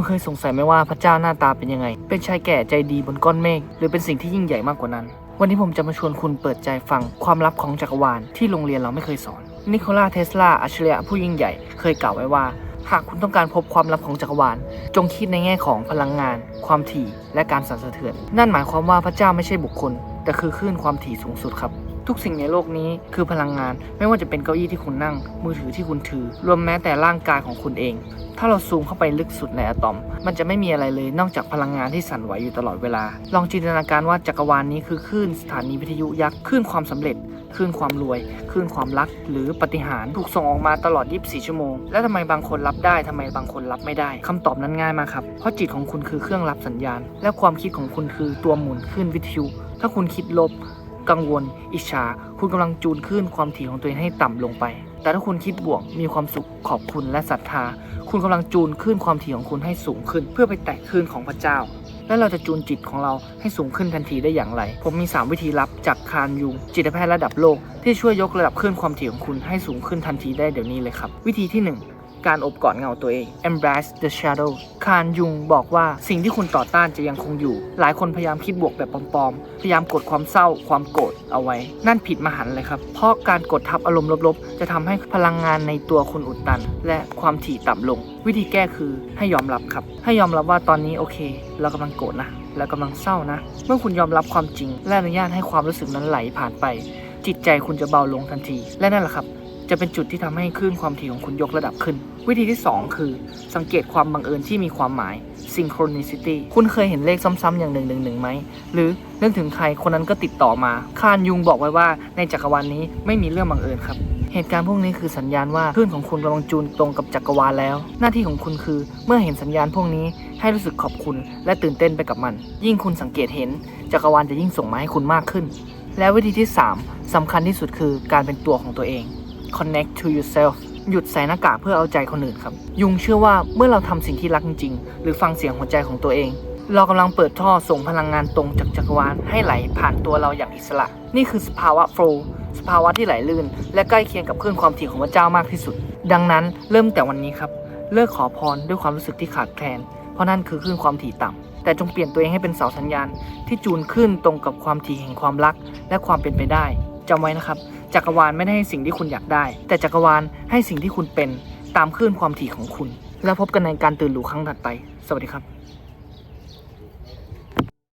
คุณเคยสงสัยไหมว่าพระเจ้าหน้าตาเป็นยังไง เป็นชายแก่ใจดีบนก้อนเมฆ หรือเป็นสิ่งที่ยิ่งใหญ่มากกว่านั้น วันนี้ผมจะมาชวนคุณเปิดใจฟังความลับของจักรวาลที่โรงเรียนเราไม่เคยสอน นิโคลาเทสลา อัจฉริยะผู้ยิ่งใหญ่ เคยกล่าวไว้ว่า หากคุณต้องการพบความลับของจักรวาล จงคิดในแง่ของพลังงาน ความถี่ และการสั่นสะเทือน นั่นหมายความว่าพระเจ้าไม่ใช่บุคคล แต่คือคลื่นความถี่สูงสุดครับ ทุกสิ่งในโลกนี้คือพลังงาน ไม่ว่าจะเป็นเก้าอี้ที่คุณนั่ง มือถือที่คุณถือ รวมแม้แต่ร่างกายของคุณเอง ถ้าเราซูมเข้าไปลึกสุดในอะตอม มันจะไม่มีอะไรเลยนอกจากพลังงานที่สั่นไหวอยู่ตลอดเวลา ลองจินตนาการว่าจักรวาลนี้คือคลื่นสถานีวิทยุยักษ์คลื่นความสำเร็จคลื่นความรวยคลื่นความรัก หรือปฏิหารถูกส่งออกมาตลอด 24 ชั่วโมง และทำไมบางคนรับได้ทำไมบางคนรับไม่ได้คำตอบนั้นง่ายมากครับ เพราะจิตของคุณคือเครื่องรับสัญญาณ และความคิดของคุณคือตัวหมุนคลื่นวิทยุ ถ้าคุณคิดลบ กังวล อิจฉา คุณกำลังจูนคลื่นความถี่ของตัวเองให้ต่ำลงไป แต่ถ้าคุณคิดบวก มีความสุข ขอบคุณและศรัทธา คุณกำลังจูนคลื่นความถี่ของคุณให้สูงขึ้น เพื่อไปแตะคืนของพระเจ้า แล้วเราจะจูนจิตของเราให้สูงขึ้นทันทีได้อย่างไร ผมมี 3 วิธีลับจากคารยุงจิตแพทย์ระดับโลกที่ช่วยยกระดับคลื่นความถี่ของคุณให้สูงขึ้นทันทีได้เดี๋ยวนี้เลยครับ วิธีที่ 1 การอบกอดเงาตัวเอง embrace the shadow คารยุงบอกว่าสิ่งที่คุณต่อต้านจะยังคงอยู่ หลายคนพยายามคิดบวกแบบปลอมๆ พยายามกดความเศร้า ความโกรธเอาไว้ นั่นผิดมหันต์เลยครับ เพราะการกดทับอารมณ์ลบๆ จะทำให้พลังงานในตัวคุณอุดตัน และความถี่ต่ำลง วิธีแก้คือให้ยอมรับครับ ให้ยอมรับว่าตอนนี้โอเค เรากำลังโกรธนะและกำลังเศร้านะ เมื่อคุณยอมรับความจริง และอนุญาตให้ความรู้สึกนั้นไหลผ่านไป จิตใจคุณจะเบาลงทันที และนั่นแหละครับ จะเป็นจุดที่ทำให้คลื่นความถี่ของคุณยกระดับขึ้น วิธีที่ 2 คือ สังเกตความบังเอิญที่มีความหมาย synchronicity คุณเคยเห็นเลขซ้ำๆอย่างหนึ่งหนึ่งหนึ่งไหม หรือนึกถึงใครคนนั้นก็ติดต่อมา คานยุงบอกไว้ว่าในจักรวาลนนี้ไม่มีเรื่องบังเอิญครับ เหตุการณ์พวกนี้คือสัญญาณว่าคลื่นของคุณกำลังจูนตรงกับจักรวาลแล้ว หน้าที่ของคุณคือ เมื่อเห็นสัญญาณพวกนี้ให้รู้สึกขอบคุณ และตื่นเต้นไปกับมัน ยิ่งคุณสังเกตเห็น จักรวาลจะยิ่งส่งมาให้คุณมากขึ้น และวิธีที่ 3สำคัญที่สุดคือการเป็นตัวของตัวเอง connect to yourself หยุดใส่หน้ากากเพื่อเอาใจคนอื่นครับ ยุงเชื่อว่าเมื่อเราทำสิ่งที่รักจริง ๆ หรือฟังเสียงหัวใจของตัวเอง เรากำลังเปิดท่อส่งพลังงานตรงจากจักรวาลให้ไหลผ่านตัวเราอย่างอิสระ นี่คือสภาวะโฟล์สภาวะที่ไหลลื่น และใกล้เคียงกับคลื่นความถี่ของพระเจ้ามากที่สุด ดังนั้นเริ่มแต่วันนี้ครับ เลิกขอพรด้วยความรู้สึกที่ขาดแคลน เพราะนั่นคือคลื่นความถี่ต่ำแต่จงเปลี่ยนตัวเองให้เป็นเสาสัญญาณ ที่จูนขึ้นตรงกับความถี่แห่งความรัก และความเป็นไปได้ จำไว้นะครับ จักรวาลไม่ได้ให้สิ่งที่คุณอยากได้ แต่จักรวาลให้สิ่งที่คุณเป็นตามคลื่นความถี่ของคุณ แล้วพบกันในการตื่นรู้ครั้งถัดไป สวัสดีครับ